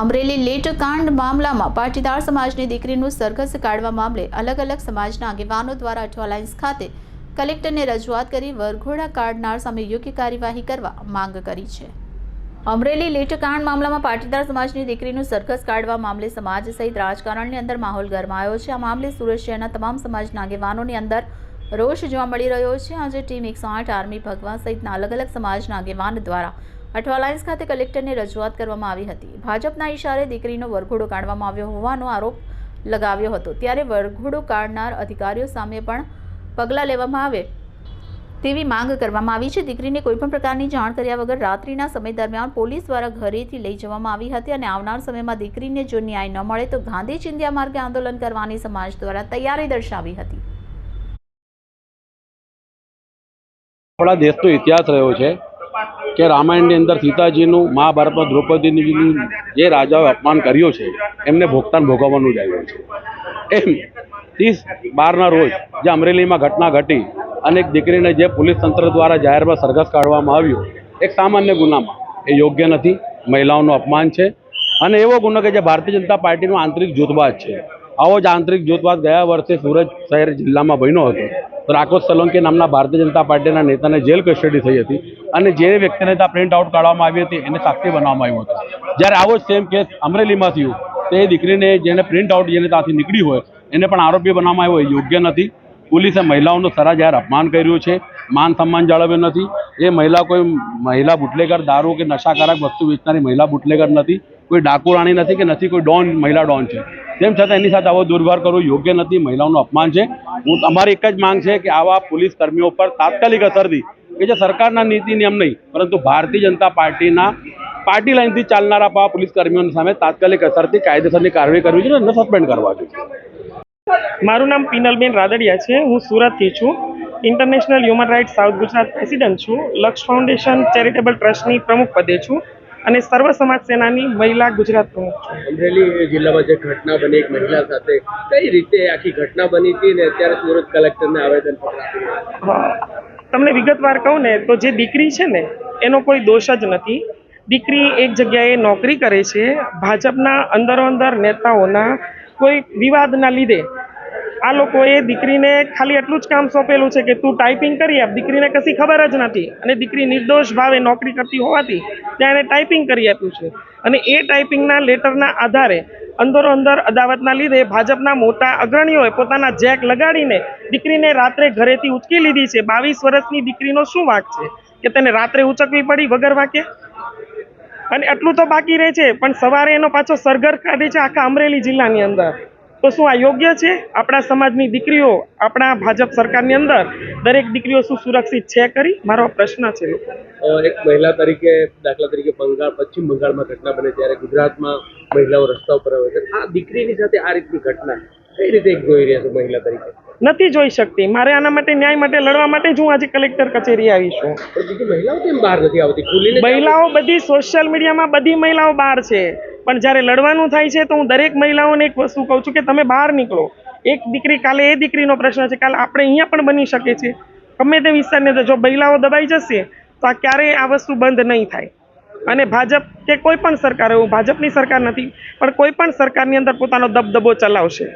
Amreli late કાંડ મામલામાં પાટીદાર સમાજની દીકરીનું સરઘસ કાઢવા મામલે અલગ અલગ સમાજના આગેવાનો દ્વારા અઠવાલાઇન્સ ખાતે કલેક્ટરને રજૂઆત કરી વરઘોડા કાઢનાર સામે યોગ્ય કાર્યવાહી કરવા માંગ કરી છે. અમરેલી લેટ કાંડ મામલામાં પાટીદાર સમાજની દીકરીનું સરઘસ કાઢવા મામલે સમાજ સહિત રાજકારણની અંદર માહોલ ગરમાયો છે. આ મામલે સુરત શહેરના તમામ સમાજના આગેવાનોની અંદર રોષ જોવા મળી રહ્યો છે. આજે ટીમ એકસો આઠ આર્મી ભગવાન સહિતના અલગ અલગ સમાજના આગેવાન દ્વારા અઠવા લાઇન્સ ખાતે કલેક્ટરને રજૂઆત કરવામાં આવી હતી. ભાજપના ઇશારે દીકરીનો વરઘોડો કાઢવામાં આવ્યો હોવાનો આરોપ લગાવ્યો હતો. ત્યારે વરઘોડો કાઢનાર અધિકારીઓ સામે પણ પગલાં લેવામાં આવે તેવી માંગ કરવામાં આવી છે. દીકરીને કોઈપણ પ્રકારની જાણ કર્યા વગર રાત્રિના સમય દરમિયાન પોલીસ દ્વારા ઘરેથી લઈ જવામાં આવી હતી અને આવનાર સમયમાં દીકરીને જો ન્યાય ન મળે તો ગાંધી ચિંધ્યા માર્ગે આંદોલન કરવાની સમાજ દ્વારા તૈયારી દર્શાવી હતી. આપણા દેશનો ઇતિહાસ રહ્યો છે. કે રામાયણની અંદર સીતાજીનું મહાભારતમાં દ્રૌપદીજીનું જે રાજાઓએ અપમાન કર્યું છે, એમને ભોગતાન ભોગવવાનું જ આવ્યું છે. એમ, ત્રીસ બારના રોજ જે અમરેલીમાં ઘટના ઘટી અને એક દીકરીને જે પોલીસ તંત્ર દ્વારા જાહેરમાં સરઘસ કાઢવામાં આવ્યું, એક સામાન્ય ગુનામાં. એ યોગ્ય નથી, મહિલાઓનું અપમાન છે અને એવો ગુનો કે જે ભારતીય જનતા પાર્ટીનો આંતરિક જૂથવાદ છે. આવો જ આંતરિક જૂથવાદ ગયા વર્ષે સુરત શહેર જિલ્લામાં બન્યો હતો. તો રાકોશ સોલંકી નામના ભારતીય જનતા પાર્ટીના નેતાને જેલ કસ્ટડી થઈ હતી અને જે વ્યક્તિને ત્યાં પ્રિન્ટ આઉટ કાઢવામાં આવી હતી એને સાક્ષી બનાવવામાં આવ્યો હતો. જ્યારે આવો જ સેમ કેસ અમરેલીમાં થયું, તે દીકરીને જેને પ્રિન્ટ આઉટ જેને ત્યાંથી નીકળી હોય, એને પણ આરોપી બનાવવામાં આવ્યો યોગ્ય નથી. પોલીસે મહિલાઓનું સરા જાહેર અપમાન કર્યું છે, માન સન્માન જાળવ્યું નથી. એ મહિલા કોઈ મહિલા બુટલેગર, દારૂ કે નશાકારક વસ્તુ વેચનારી મહિલા બુટલેગર નથી. કોઈ ડાકુ રાણી નથી કે નથી, કોઈ ડોન, મહિલા ડોન છે. તેમ છતાં એની સાથે આવો દુર્વ્યવહાર કરવો યોગ્ય નથી, મહિલાઓનું અપમાન છે. હું અમારી એક જ માંગ છે કે આવા પોલીસ કર્મીઓ પર તાત્કાલિક અસરથી કે જે સરકારના નીતિ નિયમ નહીં, પરંતુ ભારતીય જનતા પાર્ટીના પાર્ટી લાઇનથી ચાલનારા આવા પોલીસ કર્મીઓની સામે તાત્કાલિક અસરથી કાયદેસરની કાર્યવાહી કરવી જોઈએ અને સસ્પેન્ડ કરવા જોઈએ. મારું નામ પિનલબેન રાદડિયા છે. હું સુરતથી છું. International human rights south Gujarat president છું. લક્ષ ફાઉન્ડેશન ચેરિટેબલ ટ્રસ્ટની પ્રમુખ પદે છું. અને સર્વ સમાજ સેનાની મહિલા ગુજરાત પ્રમુખ છું. અમરેલી જિલ્લામાં જે ઘટના બની એક મહિલા સાથે કઈ રીતે આખી ઘટના બની હતી ને અત્યારે સુરત કલેક્ટરને આવેદન. તમને વિગતવાર કહું ને તો જે દીકરી છે ને એનો કોઈ દોષ જ નથી. દીકરી એક જગ્યાએ નોકરી કરે છે. ભાજપના અંદરો અંદર નેતાઓના કોઈ વિવાદના લીધે આ લોકોએ દીકરીને ખાલી એટલું જ કામ સોંપેલું છે કે તું ટાઈપિંગ કરી આપ, દીકરીને કશી ખબર જ નથી. અને દીકરી નિર્દોષ ભાવે નોકરી કરતી હોવાથી ત્યાં ટાઈપિંગ કરી આપ્યું છે. અને એ ટાઈપિંગના લેટરના આધારે અંદરો અંદર અદાવતના લીધે ભાજપના મોટા અગ્રણીઓએ પોતાના જેક લગાડીને દીકરીને રાત્રે ઘરેથી ઉચકી લીધી છે. બાવીસ વર્ષની દીકરીનો શું વાંક છે? કે તેને રાત્રે ઉચકવી પડી વગર વાંકે? અને એટલું તો બાકી રહે છે, પણ સવારે એનો પાછો સરઘર કાઢે છે આખા અમરેલી જિલ્લાની અંદર. તો શું આ યોગ્ય છે? આપણા સમાજની દીકરીઓ આપણા ભાજપ સરકારની અંદર દરેક દીકરીઓ શું સુરક્ષિત છે કરી મારો પ્રશ્ન છે. એક મહિલા તરીકે દાખલા તરીકે બંગાળ પશ્ચિમ બંગાળમાં ઘટના બને ત્યારે ગુજરાતમાં મહિલાઓ રસ્તા ઉપર આવે છે. આ દીકરીની સાથે આ રીતની ઘટના કઈ રીતે જોઈ રહ્યા છો મહિલા તરીકે? નથી જોઈ શકતી. મારે આના માટે ન્યાય માટે લડવા માટે જ હું આજે કલેક્ટર કચેરી આવી છું મહિલાઓ કેમ બહાર નથી આવતી? મહિલાઓ બધી સોશિયલ મીડિયામાં બધી મહિલાઓ બહાર છે. પણ જ્યારે લડવાનું થાય છે તો હું દરેક મહિલાઓને એક વસ્તુ કહું છું કે તમે બહાર નીકળો. એક દીકરી કાલે એ દીકરીનો પ્રશ્ન છે, કાલે આપણે અહીંયા પણ બની શકે છે. ગમે તે વિસ્તારની જો મહિલાઓ દબાઈ જશે, તો આ ક્યારેય આ વસ્તુ બંધ નહીં થાય. અને ભાજપ કે કોઈ પણ સરકાર એવું ભાજપની સરકાર નથી, પણ કોઈ પણ સરકારની અંદર પોતાનો દબદબો ચલાવશે.